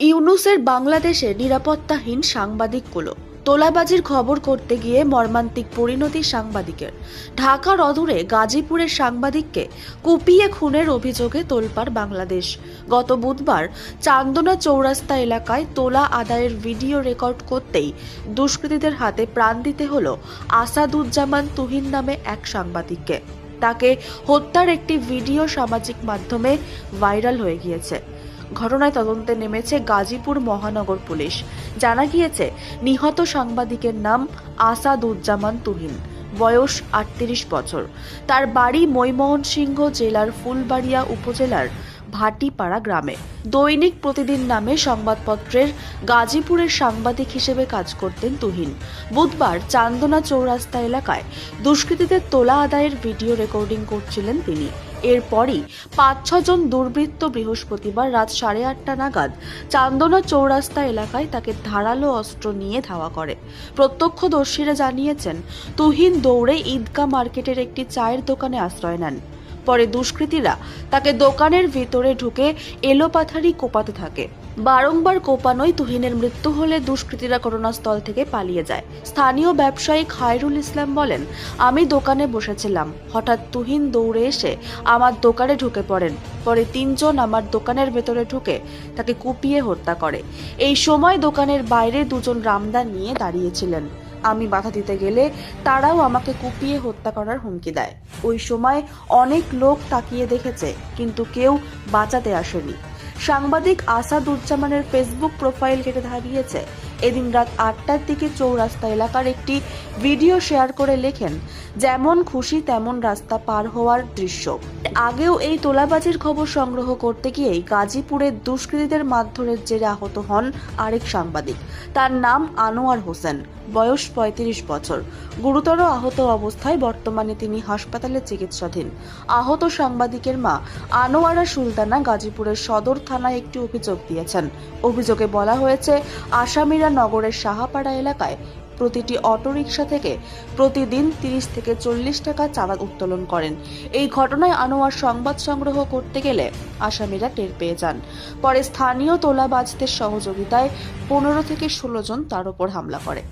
ইউনুসের বাংলাদেশে নিরাপত্তাহীন সাংবাদিকগুলো। তোলাবাজির খবর করতে গিয়ে মর্মান্তিক পরিণতি সাংবাদিকের। ঢাকার অদূরে গাজীপুরের সাংবাদিককে কুপিয়ে খুনের অভিযোগে তোলপাড় বাংলাদেশ। গত বুধবার চান্দনা চৌরাস্তা এলাকায় তোলা আদায়ের ভিডিও রেকর্ড করতেই দুষ্কৃতীদের হাতে প্রাণ দিতে হল আসাদুজ্জামান তুহিন নামে এক সাংবাদিককে। তাকে হত্যার একটি ভিডিও সামাজিক মাধ্যমে ভাইরাল হয়ে গিয়েছে। ঘটনায় তদন্তে নেমেছে গাজীপুর মহানগর পুলিশ। জানা গিয়েছে, নিহত সাংবাদিকের নাম আসাদুজ্জামান তুহিন। বয়স আটত্রিশ বছর। তার বাড়ি ময়মনসিংহ জেলার ফুলবাড়িয়া উপজেলার ভাটিপাড়া গ্রামে। দৈনিক প্রতিদিন নামে সংবাদপত্রের গাজীপুরের সাংবাদিক হিসেবে কাজ করতেন তুহিন। বুধবার চান্দনা চৌরাস্তা এলাকায় দুষ্কৃতীদের তোলা আদায়ের ভিডিও রেকর্ডিং করছিলেন তিনি। এরপরই পাঁচ ছজন দুর্বৃত্ত বৃহস্পতিবার রাত সাড়ে আটটা নাগাদ চান্দনা চৌরাস্তা এলাকায় তাকে ধারালো অস্ত্র নিয়ে ধাওয়া করে। প্রত্যক্ষদর্শীরা জানিয়েছেন, তুহিন দৌড়ে ঈদগা মার্কেটের একটি চায়ের দোকানে আশ্রয় নেন। পরে দুষ্কৃতীরা তাকে দোকানের ভিতরে ঢুকে এলোপাথারি কোপাতে থাকে। বারংবার কোপানোয় তুহিনের মৃত্যু হলে দুষ্কৃতীরা ঘটনাস্থল থেকে পালিয়ে যায়। স্থানীয় ব্যবসায়ী খায়রুল ইসলাম বলেন, আমি দোকানে বসেছিলাম। হঠাৎ তুহিন দৌড়ে এসে আমার দোকানে ঢুকে পড়েন। পরে তিনজন আমার দোকানের ভেতরে ঢুকে তাকে কুপিয়ে হত্যা করে। এই সময় দোকানের বাইরে দুজন রামদা নিয়ে দাঁড়িয়েছিলেন আমি বাধা দিতে গেলে তারাও আমাকে কুপিয়ে হত্যা করার হুমকি দেয়। ওই সময় অনেক লোক তাকিয়ে দেখেছে, কিন্তু কেউ বাঁচাতে আসেনি। সাংবাদিক আসাদুজ্জামানের ফেসবুক প্রোফাইল কেটে দাঁড়িয়েছে এদিন রাত আটটার দিকে চৌরাস্তা এলাকার একটি ভিডিও শেয়ার করে লেখেন, যেমন খুশি তেমন রাস্তা পার হওয়ার দৃশ্য। আগেও এই তোলাবাজির খবর সংগ্রহ করতে গিয়েই গাজীপুরের দুষ্কৃতীদের মারধরের জেরে আহত হন আরেক সাংবাদিক। তার নাম আনোয়ার হোসেন। বয়স পঁয়ত্রিশ বছর। গুরুতর আহত অবস্থায় বর্তমানে তিনি হাসপাতালে চিকিৎসাধীন। আহত সাংবাদিকের মা আনোয়ারা সুলতানা গাজীপুরের সদর থানায় একটি অভিযোগ দিয়েছেন। অভিযোগে বলা হয়েছে, আসামিরা নগরের সাহাপাড়া এলাকায় প্রতিটি অটোরিকশা থেকে প্রতিদিন তিরিশ থেকে চল্লিশ টাকা চাঁদা উত্তোলন করেন। এই ঘটনায় আনোয়ার সংবাদ সংগ্রহ করতে গেলে আসামিরা টের পেয়ে যান। পরে স্থানীয় তোলাবাজদের সহযোগিতায় পনেরো থেকে ষোলো জন তার উপর হামলা করে।